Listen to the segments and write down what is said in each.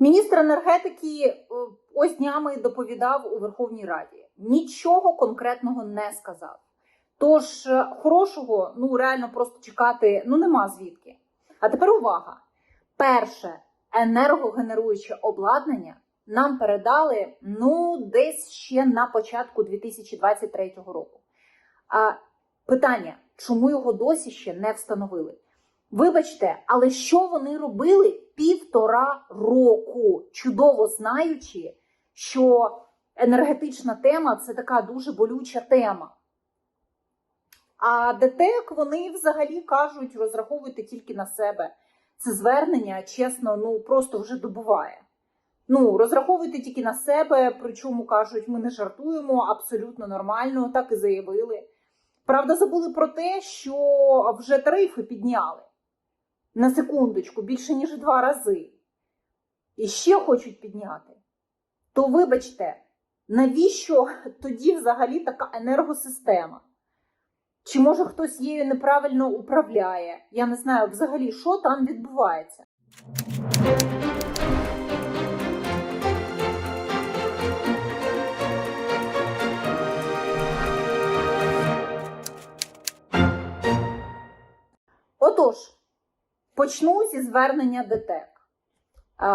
Міністр енергетики е, ось днями доповідав у Верховній Раді. Нічого конкретного не сказав. Тож е, хорошого, ну реально просто чекати ну нема звідки. А тепер увага: перше енергогенеруюче обладнання нам передали ну десь ще на початку 2023 року. А питання, чому його досі ще не встановили? Вибачте, але що вони робили півтора року, чудово знаючи, що енергетична тема це така дуже болюча тема. А ДТЕК вони взагалі кажуть, розраховуйте тільки на себе. Це звернення, чесно, ну просто вже добуває. Ну, розраховуйте тільки на себе, причому кажуть, ми не жартуємо, абсолютно нормально, так і заявили. Правда, забули про те, що вже тарифи підняли на секундочку більше ніж два рази. І ще хочуть підняти. То вибачте, навіщо тоді взагалі така енергосистема? Чи може хтось її неправильно управляє? Я не знаю взагалі, що там відбувається. Отож, почну зі звернення ДТЕК.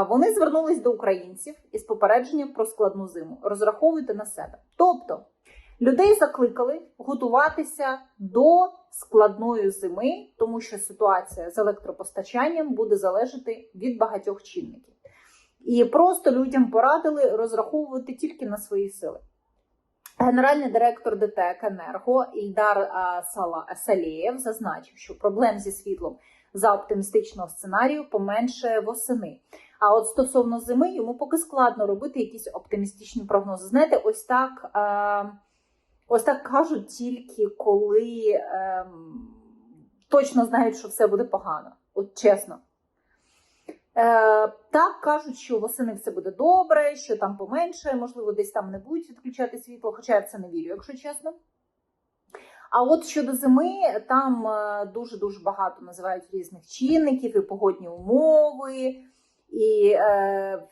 Вони звернулись до українців із попередженням про складну зиму. Розраховуйте на себе. Тобто, людей закликали готуватися до складної зими, тому що ситуація з електропостачанням буде залежати від багатьох чинників. І просто людям порадили розраховувати тільки на свої сили. Генеральний директор ДТЕК Енерго Ільдар Салєєв зазначив, що проблем зі світлом за оптимістичного сценарію поменше восени. А от стосовно зими йому поки складно робити якісь оптимістичні прогнози. Знаєте, ось так, ось так кажуть тільки коли е, точно знають, що все буде погано. От чесно. Е, так кажуть, що восени все буде добре, що там поменше, можливо, десь там не будуть відключати світло, хоча я це не вірю, якщо чесно. А от щодо зими, там дуже дуже багато називають різних чинників, і погодні умови, і е,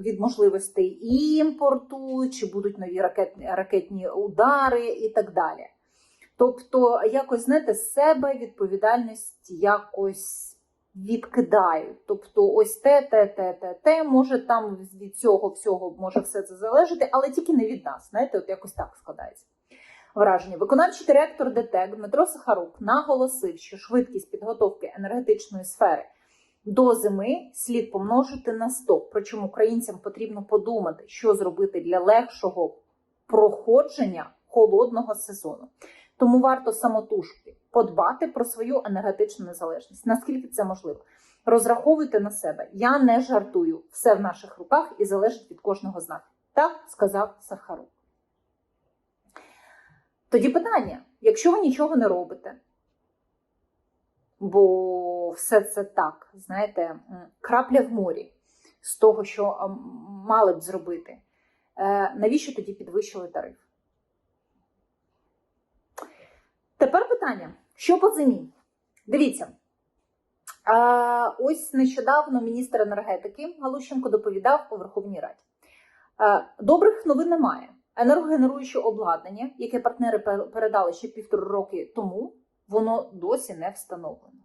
від можливостей імпорту, чи будуть нові ракетні, ракетні удари і так далі. Тобто, якось знаєте, з себе відповідальність якось відкидають. Тобто, ось те, те, те, те, те, може там від цього всього може все це залежати, але тільки не від нас. Знаєте, от якось так складається. Враження. Виконавчий директор ДТЕК Дмитро Сахарук наголосив, що швидкість підготовки енергетичної сфери до зими слід помножити на 100. Причому українцям потрібно подумати, що зробити для легшого проходження холодного сезону. Тому варто самотужки подбати про свою енергетичну незалежність. Наскільки це можливо? Розраховуйте на себе. Я не жартую. Все в наших руках і залежить від кожного з нас. Так сказав Сахарук. Тоді питання: якщо ви нічого не робите, бо все це так, знаєте, крапля в морі з того, що мали б зробити, е, навіщо тоді підвищили тариф? Тепер питання: що по зимі? Дивіться. Ось нещодавно міністр енергетики Галущенко доповідав у Верховній Раді. Добрих новин немає. Енергогенеруюче обладнання, яке партнери передали ще півтора роки тому, воно досі не встановлено.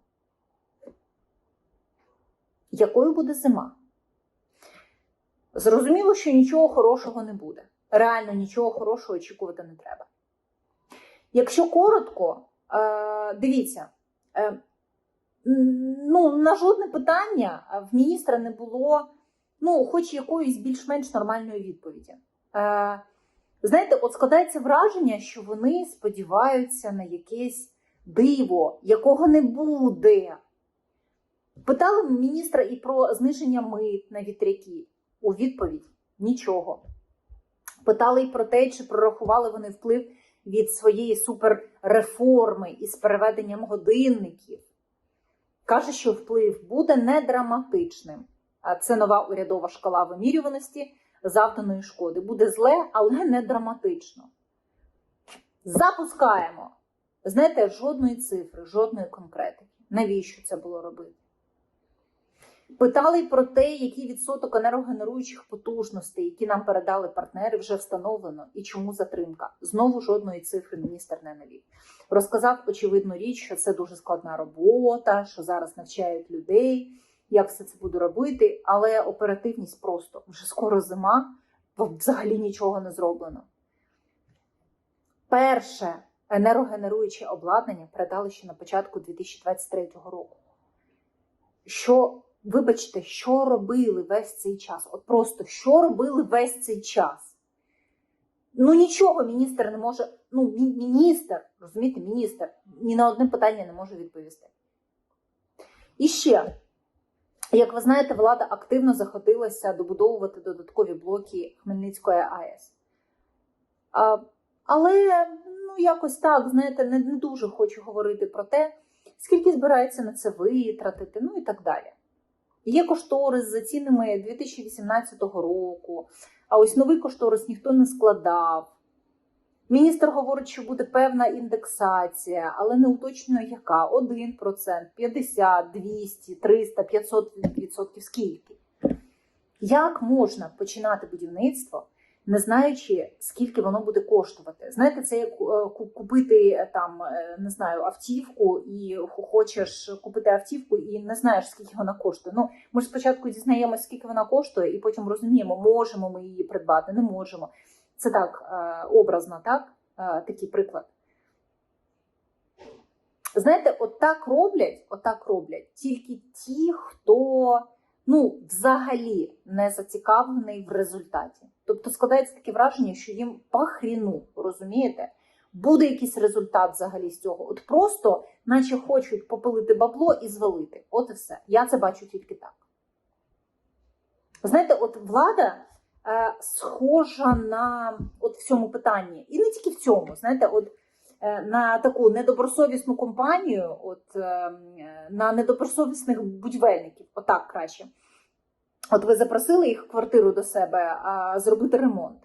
Якою буде зима? Зрозуміло, що нічого хорошого не буде. Реально нічого хорошого очікувати не треба. Якщо коротко, дивіться, е, ну, на жодне питання в міністра не було ну, хоч якоїсь більш-менш нормальної відповіді. Е, знаєте, от складається враження, що вони сподіваються на якесь диво, якого не буде. Питали міністра і про зниження мит на вітряки. У відповідь нічого. Питали і про те, чи прорахували вони вплив від своєї суперреформи із переведенням годинників. Каже, що вплив буде не драматичним. Це нова урядова шкала вимірюваності завданої шкоди. Буде зле, але не драматично. Запускаємо. Знаєте, жодної цифри, жодної конкретики. Навіщо це було робити? Питали про те, який відсоток енергогенеруючих потужностей, які нам передали партнери, вже встановлено, і чому затримка. Знову жодної цифри міністр не навів. Розказав очевидну річ, що це дуже складна робота, що зараз навчають людей, як все це буду робити, але оперативність просто вже скоро зима, бо взагалі нічого не зроблено. Перше енергогенеруюче обладнання передали ще на початку 2023 року. Що, вибачте, що робили весь цей час? От просто що робили весь цей час? Ну нічого міністр не може. Ну, міністр, розумієте, міністр ні на одне питання не може відповісти. І ще, як ви знаєте, влада активно заходилася добудовувати додаткові блоки Хмельницької АЕС. А, але ну, якось так, знаєте, не, не дуже хочу говорити про те, скільки збирається на це витратити, ну і так далі. Є кошторис за цінами 2018 року, а ось новий кошторис ніхто не складав. Міністр говорить, що буде певна індексація, але не уточнює, яка 1%, 50, 200, 300, 500 відсотків скільки. Як можна починати будівництво, не знаючи, скільки воно буде коштувати? Знаєте, це як е, купити е, там, е, не знаю, автівку, і хочеш купити автівку і не знаєш, скільки вона коштує. Ну, ми ж спочатку дізнаємося, скільки вона коштує, і потім розуміємо, можемо ми її придбати, не можемо. Це так образно, так? Такий приклад. Знаєте, отак роблять, отак роблять тільки ті, хто ну, взагалі не зацікавлений в результаті. Тобто складається таке враження, що їм пахріну, розумієте? Буде якийсь результат взагалі з цього. От просто, наче хочуть попилити бабло і звалити. От і все. Я це бачу тільки так. Знаєте, от влада е, схожа на от в цьому питанні, і не тільки в цьому, знаєте, от на таку недобросовісну компанію, от е, е, на недобросовісних будівельників, отак краще. От ви запросили їх в квартиру до себе а, зробити ремонт.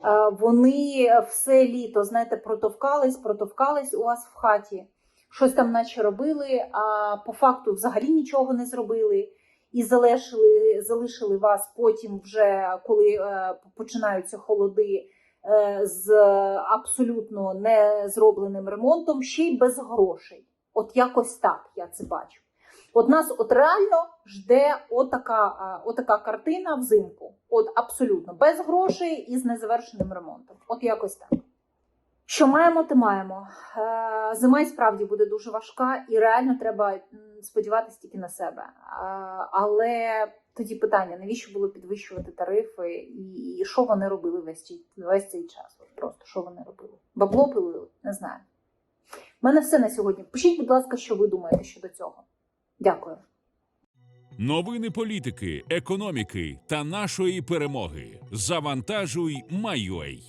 А, вони все літо, знаєте, протовкались, протовкались у вас в хаті, щось там наче робили, а по факту взагалі нічого не зробили. І залишили, залишили вас потім, вже коли е, починаються холоди, е, з абсолютно не зробленим ремонтом, ще й без грошей. От якось так я це бачу. От нас от реально жде отака, отака картина взимку. От абсолютно без грошей і з незавершеним ремонтом. От якось так. Що маємо, те маємо. Е, Зима і справді буде дуже важка, і реально треба сподіватися тільки на себе. Е, Але тоді питання: навіщо було підвищувати тарифи, і, що вони робили весь цей, весь цей час? Просто що вони робили? Бабло пилили? Не знаю. У мене все на сьогодні. Пишіть, будь ласка, що ви думаєте щодо цього. Дякую. Новини політики, економіки та нашої перемоги. Завантажуй Майой.